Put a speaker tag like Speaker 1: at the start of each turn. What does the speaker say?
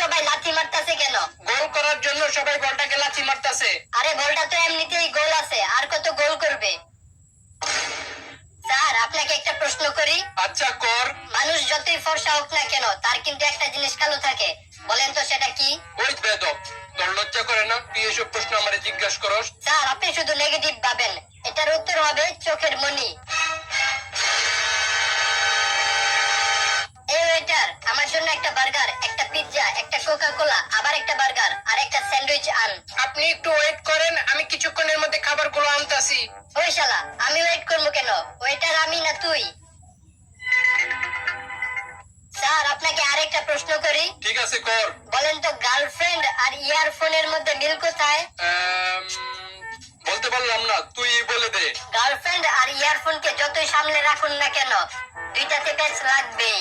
Speaker 1: সবাই লাথি মারতাছে কেন?
Speaker 2: গোল করার জন্য সবাই বলটাকে লাথি মারতাছে।
Speaker 1: আরে বলটা তো এমনিতেই গোল আছে আর কত গোল করবে? স্যার আপনাকে একটা প্রশ্ন করি।
Speaker 2: আচ্ছা কর।
Speaker 1: মানুষ যতই ফর্সা হোক না কেন তার কিন্তু একটা জিনিস কালো থাকে। বলেন তো সেটা কি?
Speaker 2: ওই বেদব তোর লজ্জা করে না? তুই এসব প্রশ্ন আমারে জিজ্ঞাসা করস।
Speaker 1: স্যার আপনি শুধু নেগেটিভ ভাবেন। এটার উত্তর হবে চোখের মনি আমার জন্য একটা বার্গার কোকা কোলা আবার একটা বার্গার আর একটা স্যান্ডউইচ আন।
Speaker 2: আপনি একটু ওয়েট করেন আমি কিছুক্ষণের মধ্যে খাবারগুলো আনতাছি।
Speaker 1: ওই শালা আমি ওয়েট করব কেন? ওয়েটার আমি না তুই। স্যার আপনাকে আরেকটা প্রশ্ন করি।
Speaker 2: ঠিক আছে কর।
Speaker 1: বলেন তো গার্লফ্রেন্ড আর ইয়ারফোনের মধ্যে মিল কোথায়?
Speaker 2: বলতে পারলাম না তুই বলে দে।
Speaker 1: গার্লফ্রেন্ড আর ইয়ারফোনকে যতই সামনে রাখুন না কেন দুইটাতে প্যাচ লাগবেই।